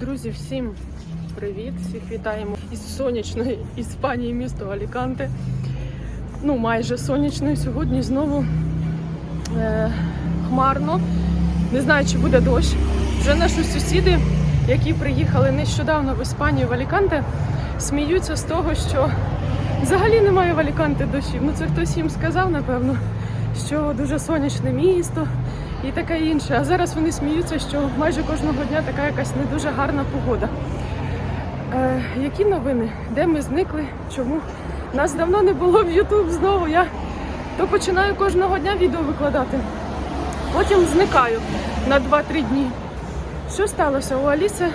Друзі, всім привіт! Всіх вітаємо із сонячної Іспанії, місто Аліканте. Ну, майже сонячної. Сьогодні знову е, хмарно. Не знаю, чи буде дощ. Вже наші сусіди, які приїхали нещодавно в Іспанію в Аліканте, сміються з того, що взагалі немає в Аліканте дощів. Ну це хтось їм сказав, напевно, що дуже сонячне місто і таке інше. А зараз вони сміються, що майже кожного дня така якась не дуже гарна погода. Е, які новини? Де ми зникли? Чому? Нас давно не було в Ютуб знову. Я то починаю кожного дня відео викладати. Потім зникаю на 2-3 дні. Що сталося? У Аліси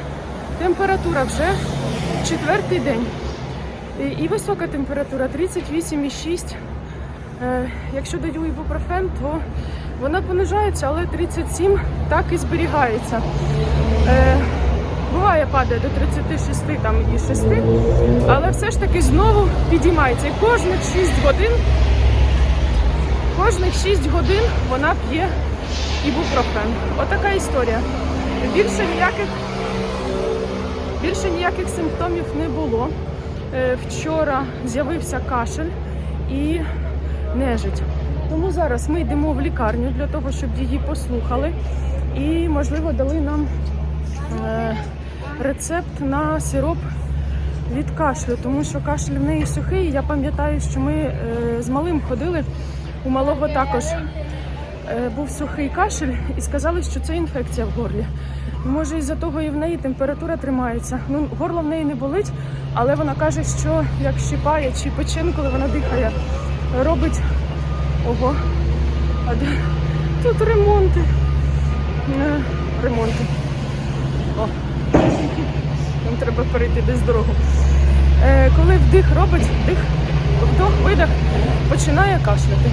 температура вже четвертий день. І, висока температура 38,6. Е, якщо даю ібупрофен, то вона понижається, але 37 так і зберігається. Е, буває, падає до 36 там, і 6, але все ж таки знову підіймається. І кожних 6 годин, кожних 6 годин вона п'є ібупрофен. Отака історія. Більше ніяких, більше ніяких симптомів не було. Е, вчора з'явився кашель і нежить. Тому зараз ми йдемо в лікарню для того, щоб її послухали. І, можливо, дали нам е, рецепт на сироп від кашлю, тому що кашель в неї сухий. Я пам'ятаю, що ми е, з малим ходили. У малого також е, був сухий кашель і сказали, що це інфекція в горлі. Може, із-за того і в неї температура тримається. Ну, горло в неї не болить, але вона каже, що як щипає чи пече, ну, коли вона дихає, робить ого. А де? Тут ремонти. Е, Ремонти. О. Нам треба перейти десь дорогу. Е, коли вдих робить, вдих, вдох, видих, починає кашляти.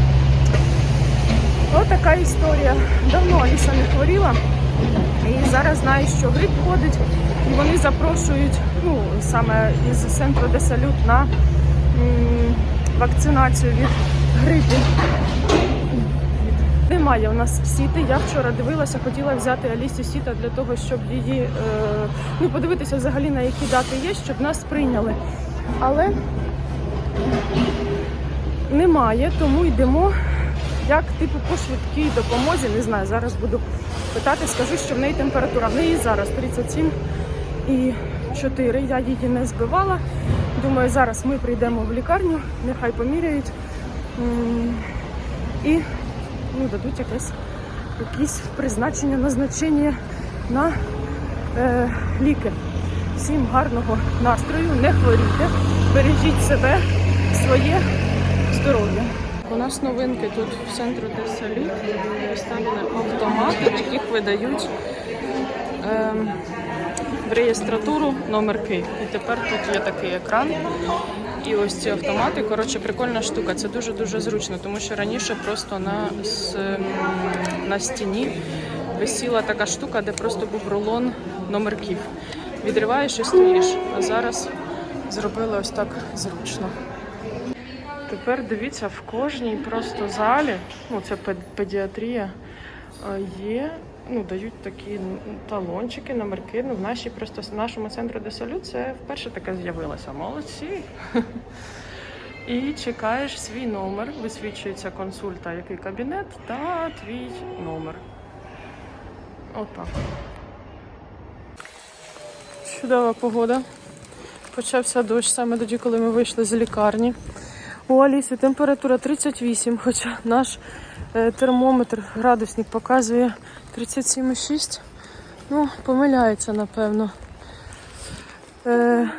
Ось така історія. Давно Аліса не хворіла. І зараз знаю, що грип ходить, і вони запрошують ну, саме із центру де салют на м, вакцинацію від грипу. Немає у нас сіти. Я вчора дивилася, хотіла взяти Алісі сіта для того, щоб її е, ну, подивитися взагалі на які дати є, щоб нас прийняли. Але немає, тому йдемо як типу по швидкій допомозі. Не знаю, зараз буду питати, скажу, що в неї температура. В неї зараз 37 і 4. Я її не збивала. Думаю, зараз ми прийдемо в лікарню, нехай поміряють і ну, дадуть якесь якісь призначення, назначення на е, ліки. Всім гарного настрою, не хворійте, бережіть себе, своє здоров'я. У нас новинки тут в центру де салют поставлені автомати, яких видають ем, в реєстратуру номерки. І тепер тут є такий екран. І ось ці автомати, коротше, прикольна штука. Це дуже-дуже зручно, тому що раніше просто на, на стіні висіла така штука, де просто був рулон номерків. Відриваєш і стоїш. А зараз зробили ось так зручно. Тепер дивіться, в кожній просто залі, ну це педіатрія, е, є, ну дають такі талончики, номерки. Ну, в нашій просто в нашому центру де це вперше таке з'явилося. Молодці. І чекаєш свій номер, висвічується консульта, який кабінет, та твій номер. Отак. Чудова погода. Почався дощ саме тоді, коли ми вийшли з лікарні. У Аліси температура 38, хоча наш е, термометр, градусник показує 37,6. Ну, помиляється, напевно. Е,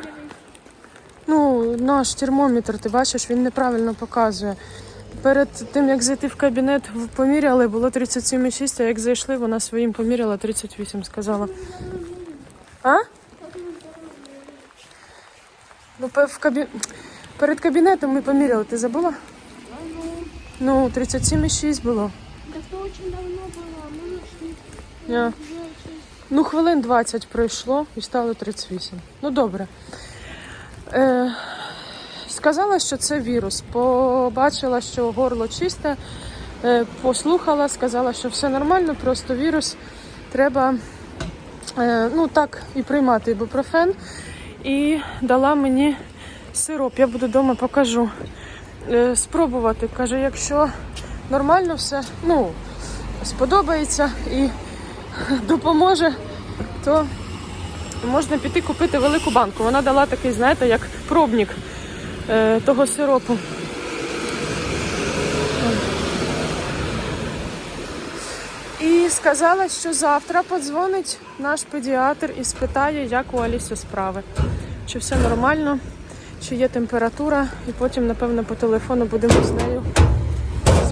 ну, наш термометр, ти бачиш, він неправильно показує. Перед тим, як зайти в кабінет, в- поміряли, було 37,6, а як зайшли, вона своїм поміряла 38, сказала. А? Ну, пе- в кабі... перед кабінетом ми поміряли, ти забула? Ну, 37,6 було. Так это очень давно было, а мы нашли я. Ну, хвилин 20 пройшло і стало 38. Ну, добре. Е, сказала, що це вірус. Побачила, що горло чисте, е, послухала, сказала, що все нормально, просто вірус. Треба е, ну так, і приймати ібупрофен. І дала мені сироп. Я буду вдома покажу. Е, спробувати. Каже, якщо нормально все, ну, сподобається і допоможе, то можна піти купити велику банку. Вона дала такий, знаєте, як пробник е, того сиропу. І сказала, що завтра подзвонить наш педіатр і спитає, як у Алісі справи. Чи все нормально, чи є температура, і потім, напевно, по телефону будемо з нею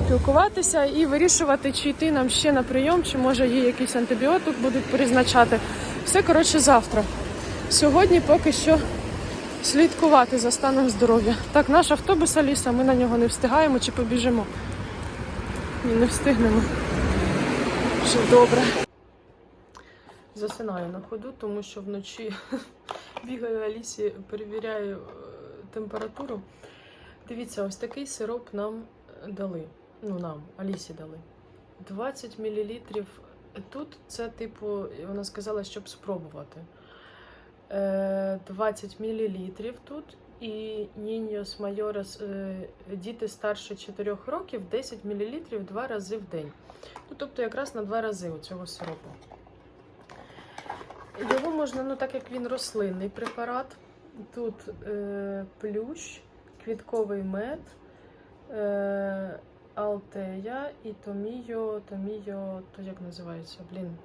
спілкуватися і вирішувати, чи йти нам ще на прийом, чи може їй якийсь антибіотик будуть призначати. Все коротше завтра. Сьогодні поки що слідкувати за станом здоров'я. Так, наш автобус Аліса, ми на нього не встигаємо чи побіжимо. Ні, не встигнемо. Вже добре. Засинаю на ходу, тому що вночі бігаю Алісі, перевіряю е, температуру. Дивіться, ось такий сироп нам дали. Ну, нам, Алісі дали. 20 мл. Тут це, типу, вона сказала, щоб спробувати. Е, 20 мл тут і Ніньос Майорес е, діти старше 4 років 10 мл два рази в день. Ну, тобто якраз на два рази у цього сиропу. Його можна, ну так як він рослинний препарат. Тут е, плющ, квітковий мед, е, алтея і томіо, томіо, то як називається? Блін,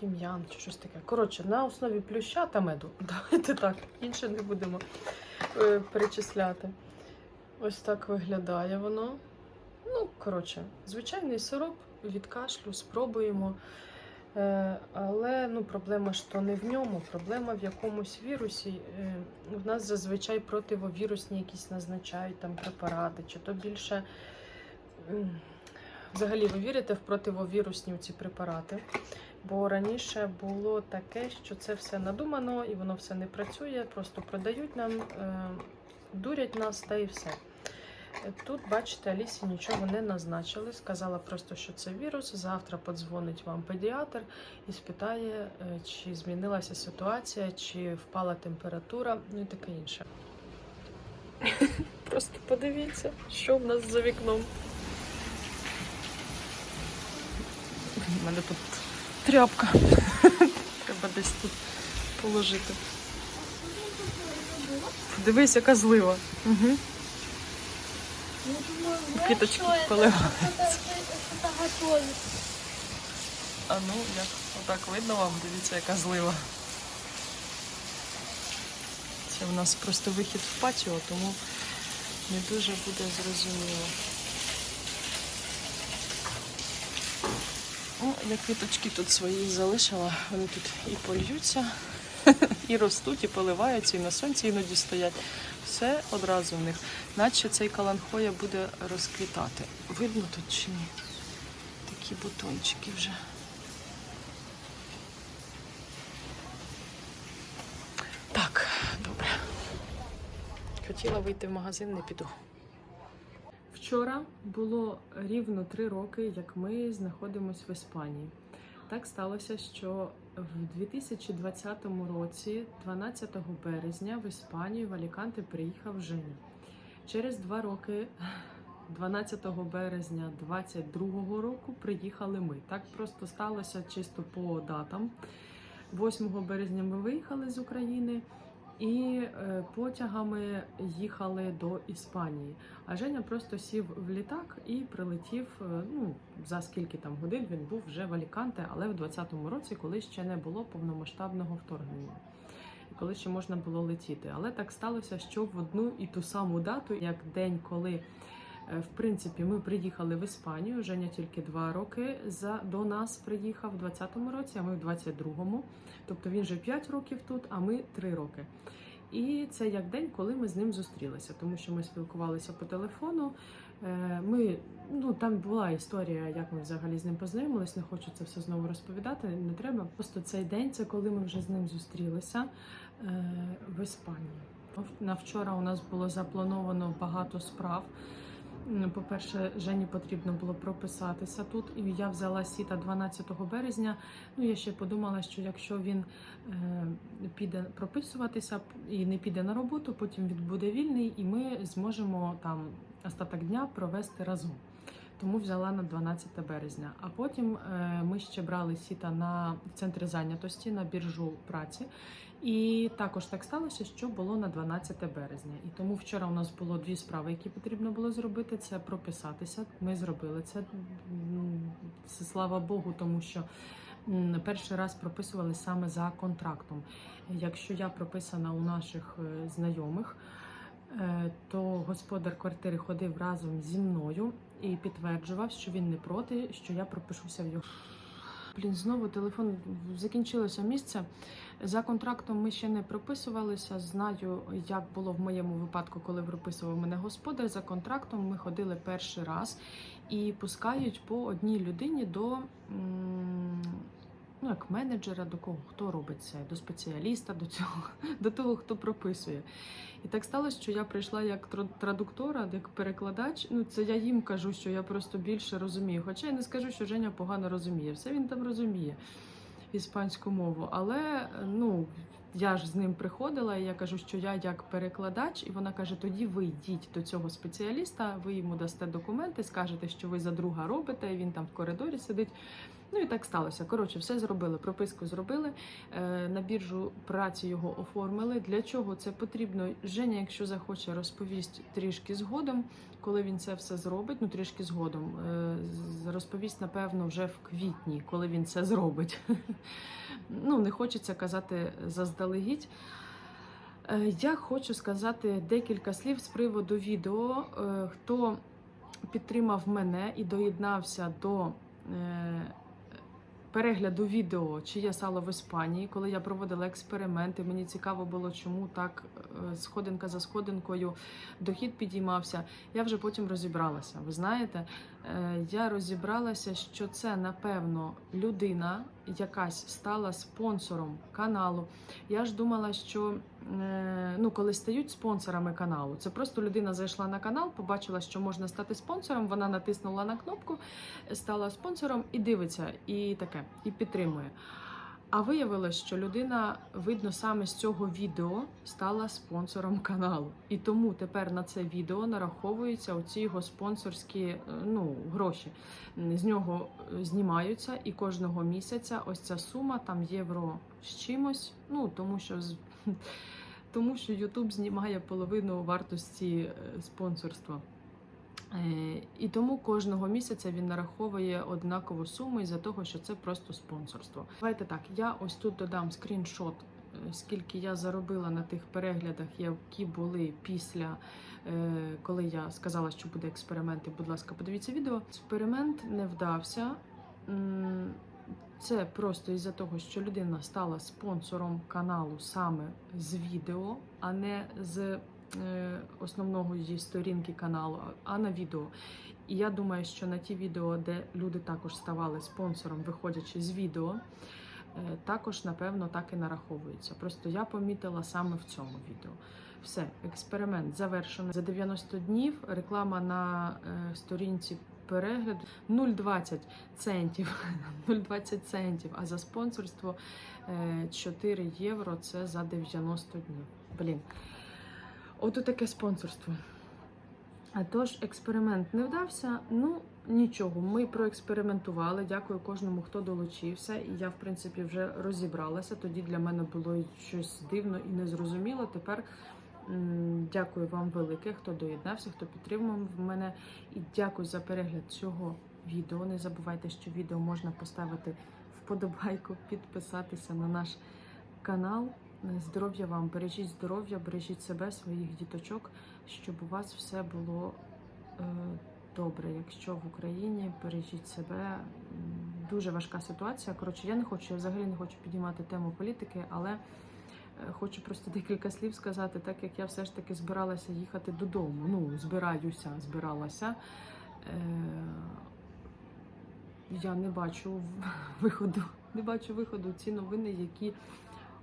тім'ян чи щось таке. Коротше, на основі плюща та меду. Давайте так, інше не будемо е, перечисляти. Ось так виглядає воно. Ну, коротше, звичайний сироп від кашлю, спробуємо. Е, але ну, проблема ж то не в ньому, проблема в якомусь вірусі. Е, в нас зазвичай противовірусні якісь назначають там препарати, чи то більше. Взагалі, ви вірите в противовірусні ці препарати? Бо раніше було таке, що це все надумано і воно все не працює, просто продають нам, е, дурять нас та і все. Тут, бачите, Алісі нічого не назначили. Сказала просто, що це вірус. Завтра подзвонить вам педіатр і спитає, е, чи змінилася ситуація, чи впала температура, ну і таке інше. Просто подивіться, що в нас за вікном. У мене тут тряпка. Треба десь тут положити. Дивись, яка злива. Угу. Квіточки поливаються. А ну, як отак видно вам, дивіться, яка злива. Це в нас просто вихід в патіо, тому не дуже буде зрозуміло. Ну, я квіточки тут свої залишила, вони тут і польються, і ростуть, і поливаються, і на сонці іноді стоять. Все одразу в них. Наче цей каланхоя буде розквітати. Видно тут чи ні? Такі бутончики вже. Так, добре. Хотіла вийти в магазин, не піду. Вчора було рівно три роки, як ми знаходимося в Іспанії. Так сталося, що в 2020 році, 12 березня, в Іспанію в Аліканте приїхав Женя. Через два роки, 12 березня 2022 року, приїхали ми. Так просто сталося чисто по датам. 8 березня ми виїхали з України і е, потягами їхали до Іспанії. А Женя просто сів в літак і прилетів. е, Ну за скільки там годин він був вже в Аліканте, але в 2020 році, коли ще не було повномасштабного вторгнення. Коли ще можна було летіти. Але так сталося, що в одну і ту саму дату, як день, коли в принципі ми приїхали в Іспанію. Женя тільки два роки за до нас приїхав в 2020 році, а ми в 22-му. Тобто він вже 5 років тут, а ми 3 роки. І це як день, коли ми з ним зустрілися, тому що ми спілкувалися по телефону. Е, Ми ну там була історія, як ми взагалі з ним познайомились. Не хочу це все знову розповідати. Не треба. Просто цей день це коли ми вже з ним зустрілися е, в Іспанії. На вчора у нас було заплановано багато справ. М, По-перше, Жені потрібно було прописатися тут, і я взяла сіта 12 березня. Ну, я ще подумала, що якщо він е, піде прописуватися і не піде на роботу, потім він буде вільний, і ми зможемо там остаток дня провести разом. Тому взяла на 12 березня. А потім е, ми ще брали сіта на в центрі зайнятості на біржу праці. І також так сталося, що було на 12 березня. І тому вчора у нас було дві справи, які потрібно було зробити. Це прописатися. Ми зробили це. Слава Богу, тому що перший раз прописували саме за контрактом. Якщо я прописана у наших е, знайомих, е, то господар квартири ходив разом зі мною і підтверджував, що він не проти, що я пропишуся в його. Блін, знову телефон закінчилося місце. За контрактом ми ще не прописувалися. Знаю, як було в моєму випадку, коли прописував мене господар. За контрактом ми ходили перший раз і пускають по одній людині до ну, як менеджера, до кого хто робить це, до спеціаліста, до цього, до того, хто прописує. І так сталося, що я прийшла як традуктора, як перекладач. Ну, це я їм кажу, що я просто більше розумію. Хоча я не скажу, що Женя погано розуміє. Все він там розуміє іспанську мову. Але ну я ж з ним приходила, і я кажу, що я як перекладач, і вона каже: тоді ви йдіть до цього спеціаліста, ви йому дасте документи, скажете, що ви за друга робите. і Він там в коридорі сидить. Ну і так сталося. Коротше, все зробили. Прописку зробили. Е, на біржу праці його оформили. Для чого це потрібно? Женя, якщо захоче, розповість трішки згодом, коли він це все зробить. Ну трішки згодом. Е, розповість, напевно, вже в квітні, коли він це зробить. ну, не хочеться казати заздалегідь. Е, Я хочу сказати декілька слів з приводу відео. Хто підтримав мене і доєднався до перегляду відео, чи є сало в Іспанії, коли я проводила експерименти. Мені цікаво було, чому так е, сходинка за сходинкою дохід підіймався. Я вже потім розібралася. Ви знаєте, е, я розібралася, що це напевно людина якась стала спонсором каналу. Я ж думала, що ну, коли стають спонсорами каналу, це просто людина зайшла на канал, побачила, що можна стати спонсором. Вона натиснула на кнопку, стала спонсором і дивиться, і таке, і підтримує. А виявилось, що людина, видно, саме з цього відео стала спонсором каналу. І тому тепер на це відео нараховуються оці його спонсорські е, ну, гроші. З нього е, знімаються, і кожного місяця ось ця сума, там євро з чимось. Ну тому що тому що YouTube знімає половину вартості е, спонсорства. Е, І тому кожного місяця він нараховує однакову суму із-за того, що це просто спонсорство. Давайте так, я ось тут додам скріншот, е, скільки я заробила на тих переглядах, які були після коли я сказала, що буде експеримент. І, будь ласка, подивіться відео. Експеримент не вдався. Це просто із-за того, що людина стала спонсором каналу саме з відео, а не з е, основного її сторінки каналу, а на відео. І я думаю, що на ті відео, де люди також ставали спонсором, виходячи з відео, е, також напевно так і нараховується. Просто я помітила саме в цьому відео. Все, експеримент завершено. За 90 днів реклама на е, сторінці перегляду 0,20 центів. 0,20 центів. А за спонсорство е, 4 євро це за 90 днів. Блін. Ото таке спонсорство. А тож експеримент не вдався. Ну нічого, ми проекспериментували. Дякую кожному, хто долучився. І я, в принципі, вже розібралася. Тоді для мене було щось дивно і незрозуміло. Тепер дякую вам велике, хто доєднався, хто підтримав мене. І дякую за перегляд цього відео. Не забувайте, що відео можна поставити вподобайку, підписатися на наш канал. Здоров'я вам, бережіть здоров'я, бережіть себе, своїх діточок, щоб у вас все було е, добре. Якщо в Україні бережіть себе, дуже важка ситуація. Коротше, я не хочу, я взагалі не хочу піднімати тему політики, але хочу просто декілька слів сказати, так як я все ж таки збиралася їхати додому. Ну, збираюся, збиралася. Е, я не бачу виходу, не бачу виходу ці новини, які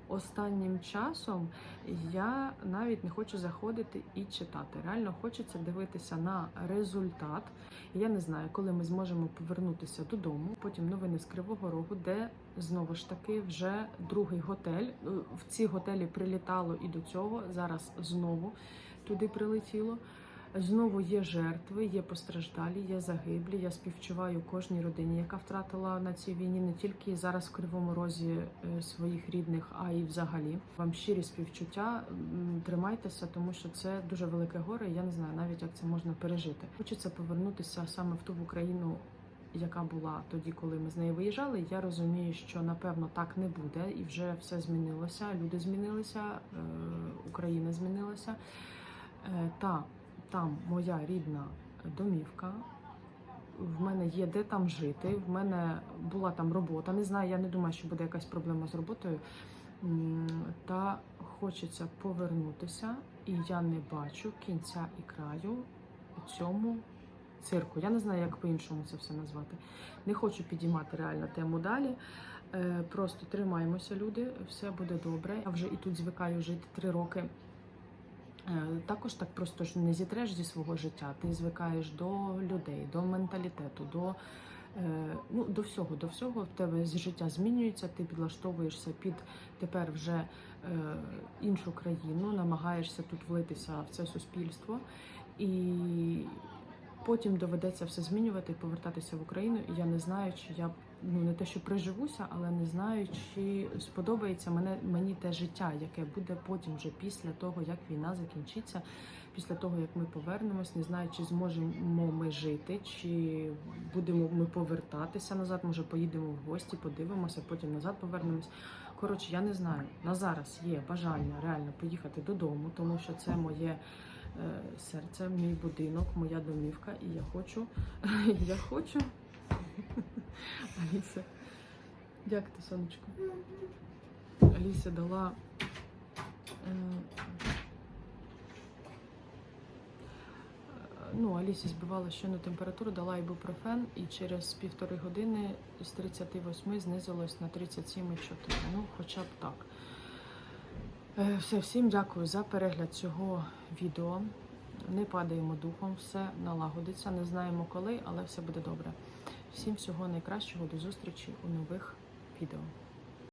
останнім часом я навіть не хочу заходити і читати. Реально хочеться дивитися на результат. Я не знаю, коли ми зможемо повернутися додому. Потім новини з Кривого Рогу, де знову ж таки вже другий готель. Е, В ці готелі прилітало і до цього. Зараз знову туди прилетіло. Знову є жертви, є постраждалі, є загиблі. Я співчуваю кожній родині, яка втратила на цій війні не тільки зараз в Кривому Розі е, своїх рідних, а й взагалі. Вам щирі співчуття. Тримайтеся, тому що це дуже велике горе. Я не знаю навіть як це можна пережити. Хочеться повернутися саме в ту Україну. Яка була тоді, коли ми з нею виїжджали, я розумію, що напевно так не буде, і вже все змінилося. Люди змінилися, е, Україна змінилася. Е, Та там моя рідна домівка. В мене є де там жити. В мене була там робота. Не знаю, я не думаю, що буде якась проблема з роботою. Та хочеться повернутися, і я не бачу кінця і краю цьому цирку. Я не знаю, як по-іншому це все назвати. Не хочу підіймати реально тему далі. Е, Просто тримаємося, люди, все буде добре. Я вже і тут звикаю жити три роки. Е, Також так просто ж не зітреш зі свого життя. Ти звикаєш до людей, до менталітету, до, е, ну, до всього. До всього в тебе життя змінюється, ти підлаштовуєшся під тепер вже е, іншу країну, намагаєшся тут влитися в це суспільство. І потім доведеться все змінювати і повертатися в Україну. І я не знаю, чи я ну не те, що приживуся, але не знаю, чи сподобається мене мені те життя, яке буде потім, вже після того, як війна закінчиться, після того як ми повернемось. Не знаю, чи зможемо ми жити, чи будемо ми повертатися назад. Може, поїдемо в гості, подивимося, потім назад повернемось. Коротше, я не знаю. На зараз є бажання реально поїхати додому, тому що це моє. Е, Серце, мій будинок, моя домівка, і я хочу, я хочу Аліса. Як ти, сонечко? Аліся дала. е, Ну, Алісі збивала щойно температуру, дала ібупрофен, і через півтори години з 38 знизилось на 37,4. Ну, хоча б так. Е, Все, всім дякую за перегляд цього відео. Не падаємо духом, все налагодиться. Не знаємо коли, але все буде добре. Всім всього найкращого, до зустрічі у нових відео.